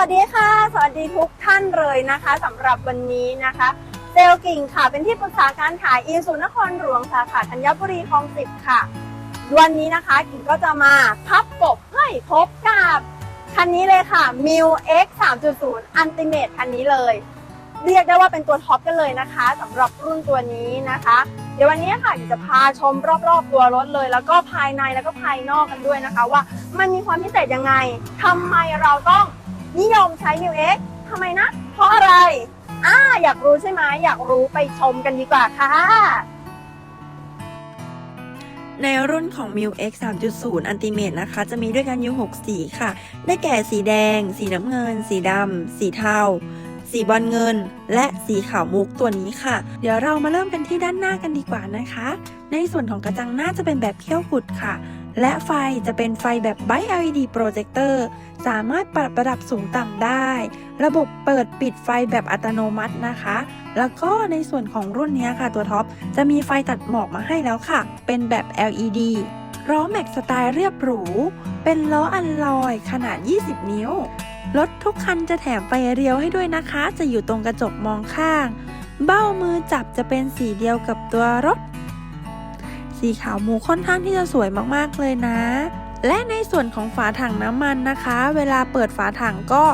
วัสดีค่ะ สวัสดีทุกท่านเลยนะคะสำหรับวันนี้นะคะเซลกิ่งค่ะ เป็นที่ปรึกษาการขายอีซูนครหลวงสาขาธัญบุรีคลองสิบค่ะ วันนี้นะคะกิ่งก็จะมาพับกบให้พบกับคันนี้เลยค่ะ m i l X 3.0 Ultimate คันนี้เลย เรียกได้ว่าเป็นตัวท็อปกันเลยนะคะสำหรับรุ่นตัวนี้นะคะ เดี๋ยววันนี้ค่ะกิ่งจะพาชมรอบๆตัวรถเลย แล้วก็ภายในแล้วก็ภายนอกกันด้วยนะคะ ว่ามันมีความพิเศษยังไงทำไมเราต้อง นิยมใช้ m i l X ทำไมนะ เพราะอะไรอ่าอยากรู้ใช่ไหมอยากรู้ไปชมกันดีกว่าค่ะ ในรุ่นของ m i l X 3.0 Ultimate นะคะ จะมีด้วยกันอยู่ 6 สีค่ะ ได้แก่สีแดง สีน้ำเงิน สีดำ สีเทาสีบอลเงิน และสีขาวมุกตัวนี้ค่ะ เดี๋ยวเรามาเริ่มกันที่ด้านหน้ากันดีกว่านะคะ ในส่วนของกระจังหน้าจะเป็นแบบเขี้ยวกุดค่ะ และไฟจะเป็นไฟแบบ Bright LED Projector สามารถปรับระดับสูงต่ำได้ ระบบเปิดปิดไฟแบบอัตโนมัตินะคะ แล้วก็ในส่วนของรุ่นนี้ค่ะตัวท็อป จะมีไฟตัดหมอกมาให้แล้วค่ะ เป็นแบบ LED ล้อแม็กสไตล์เรียบหรู เป็นล้ออัลลอยขนาด 20 นิ้ว รถทุกคันจะแถมไฟเรียวให้ด้วยนะคะ จะอยู่ตรงกระจกมองข้าง เบ้ามือจับจะเป็นสีเดียวกับตัวรถ สีขาวหมูค่อนข้างที่จะสวยมากๆเลยนะ และในส่วนของฝาถังน้ำมันนะคะ เวลาเปิดฝาถังก็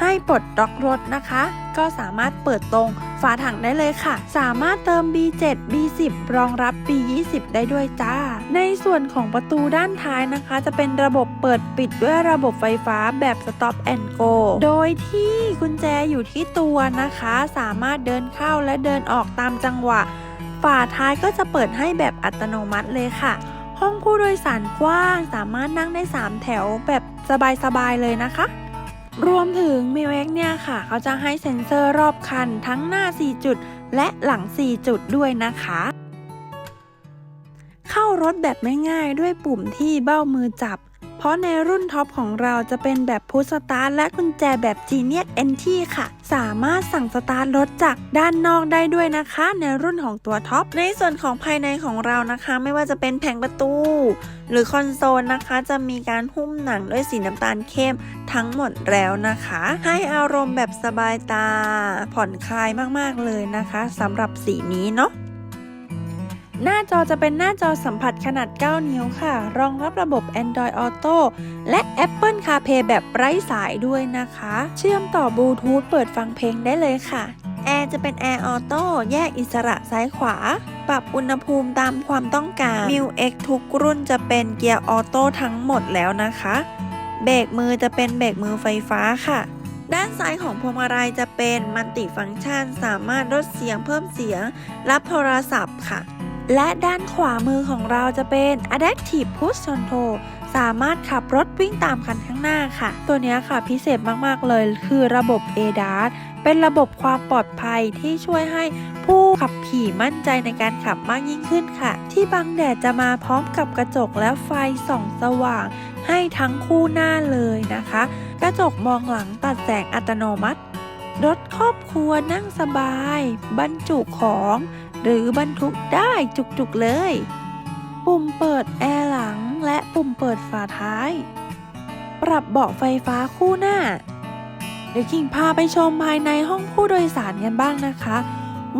ให้ปลดล็อกรถนะคะ ก็สามารถเปิดตรงฝาถังได้เลยค่ะ สามารถเติม B7 B10 รองรับ B20 ได้ด้วยจ้า ในส่วนของประตูด้านท้ายนะคะ จะเป็นระบบเปิดปิดด้วยระบบไฟฟ้าแบบ Stop and Go โดยที่กุญแจอยู่ที่ตัวนะคะ สามารถเดินเข้าและเดินออกตามจังหวะ ฝาท้ายก็จะเปิดให้แบบอัตโนมัติเลยค่ะ ห้องผู้โดยสารกว้างสามารถนั่งได้ 3 แถวแบบสบายๆเลยนะคะ รวมถึง m i l x เนี่ยค่ะ เขาจะให้เซ็นเซอร์รอบคันทั้งหน้า 4 จุด และหลัง 4 จุดด้วยนะคะ เข้ารถแบบไม่ง่ายด้วยปุ่มที่เบ้ามือจับ เพราะในรุ่นท็อปของเราจะเป็นแบบพุชสตาร์ทและกุญแจแบบ Genius Entry ค่ะ สามารถสั่งสตาร์ทรถจากด้านนอกได้ด้วยนะคะ ในรุ่นของตัวท็อป ในส่วนของภายในของเรานะคะ ไม่ว่าจะเป็นแผงประตู หรือคอนโซลนะคะ จะมีการหุ้มหนังด้วยสีน้ำตาลเข้มทั้งหมดแล้วนะคะ ให้อารมณ์แบบสบายตาผ่อนคลายมากๆเลยนะคะสำหรับสีนี้เนาะ หน้าจอจะเป็นหน้าจอสัมผัสขนาด 9 นิ้วค่ะ รองรับระบบ Android Auto และ Apple CarPlay แบบไร้สายด้วยนะคะ เชื่อมต่อบลูทูธเปิดฟังเพลงได้เลยค่ะ แอร์จะเป็นแอร์ออโต้แยกอิสระซ้ายขวา ปรับอุณหภูมิตามความต้องการ m i u X ทุกรุ่นจะเป็นเกียร์ออโต้ทั้งหมดแล้วนะคะ เบรกมือจะเป็นเบรกมือไฟฟ้าค่ะด้านซ้ายของพวงมาลัยจะเป็นมัลติฟังก์ชัน สามารถลดเสียงเพิ่มเสียง รับโทรศัพท์ค่ะ และด้านขวามือของเราจะเป็น Adaptive Cruise Control สามารถขับรถวิ่งตามคันข้างหน้าค่ะ ตัวนี้ค่ะพิเศษมากๆเลยคือระบบ ADAS เป็นระบบความปลอดภัยที่ช่วยให้ผู้ขับขี่มั่นใจในการขับมากยิ่งขึ้นค่ะ ที่บังแดดจะมาพร้อมกับกระจกและไฟส่องสว่าง ให้ทั้งคู่หน้าเลยนะคะ กระจกมองหลังตัดแสงอัตโนมัติ รถครอบครัวนั่งสบาย บรรจุของ หรือบรรทุกได้จุกๆเลย ปุ่มเปิดแอร์หลังและปุ่มเปิดฝาท้าย ปรับเบาะไฟฟ้าคู่หน้า เดี๋ยวกิ่งพาไปชมภายในห้องผู้โดยสารกันบ้างนะคะ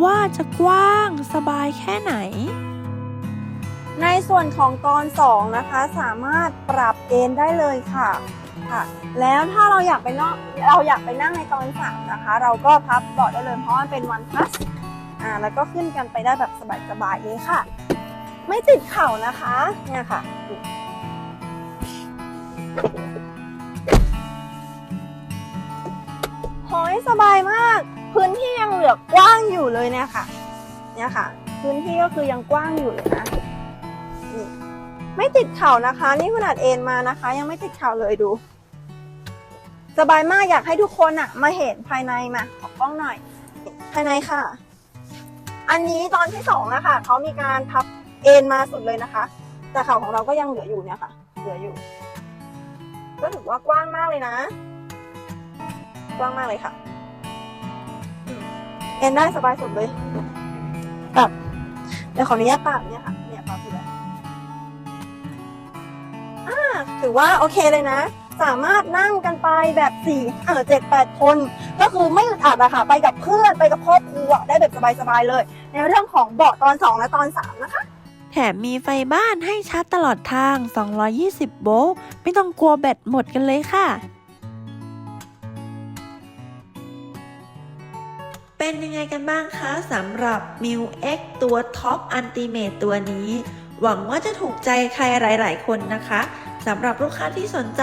ว่าจะกว้างสบายแค่ไหน ในส่วนของตอน 2 นะคะ สามารถปรับเอนได้เลยค่ะค่ะแล้วถ้าเราอยากไปนอกเราอยากไปนั่งในตอน3นะคะ เราก็พับเบาะได้เลยเพราะมันเป็นวันพัส อ่าแล้วก็ขึ้นกันไปได้แบบสบายๆเลยค่ะ ไม่ติดเข่านะคะเนี่ยค่ะโอ้ยสบายมาก พื้นที่ยังเหลือกว้างอยู่เลยเนี่ยค่ะ เนี่ยค่ะ พื้นที่ก็คือยังกว้างอยู่เลยนะนี่ไม่ติดเข่านะคะ นี่ขนาดเอ็นมานะคะ ยังไม่ติดเข่าเลยดูสบายมากอยากให้ทุกคนอะมาเห็นภายในมาขอกล้องหน่อย ภายในค่ะ อันนี้ตอนที่สองนะคะเขามีการพับเอ็นมาสุดเลยนะคะ แต่เข่าของเราก็ยังเหลืออยู่เนี่ยค่ะ เหลืออยู่ ก็ถือว่ากว้างมากเลยนะ กว้างมากเลยค่ะ เอ็นได้สบายสุดเลยแบบเดี๋ยวขออนุญาตปรับเนี่ยค่ะ เนี่ยปรับอยู่แล้วถือว่าโอเคเลยนะ สามารถนั่งกันไปแบบสี่เออเจ็ดแปดคน ก็คือไม่อึดอัดอะค่ะ ไปกับเพื่อนไปกับครอบครัวได้แบบสบายๆเลย ในเรื่องของเบาะตอน 2 และตอน 3 นะคะ แถมมีไฟบ้านให้ชาร์จตลอดทาง 220 โวลต์ไม่ต้องกลัวแบตหมดกันเลยค่ะเป็นยังไงกันบ้างคะสำหรับ m i u X ตัวท็อปอันติเมตตัวนี้ หวังว่าจะถูกใจใครหลาย ๆ คนนะคะ สำหรับลูกค้าที่สนใจ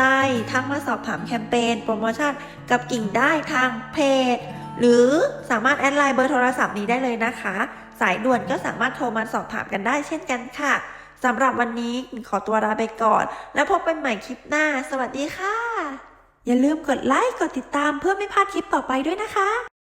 ทักมาสอบถามแคมเปญโปรโมชั่นกับกิ่งได้ทางเพจ หรือสามารถแอดไลน์เบอร์โทรศัพท์นี้ได้เลยนะคะ สายด่วนก็สามารถโทรมาสอบถามกันได้เช่นกันค่ะสำหรับวันนี้ขอตัวลาไปก่อน แล้วพบกันใหม่คลิปหน้า สวัสดีค่ะ อย่าลืมกดไลค์กดติดตามเพื่อไม่พลาดคลิปต่อไปด้วยนะคะ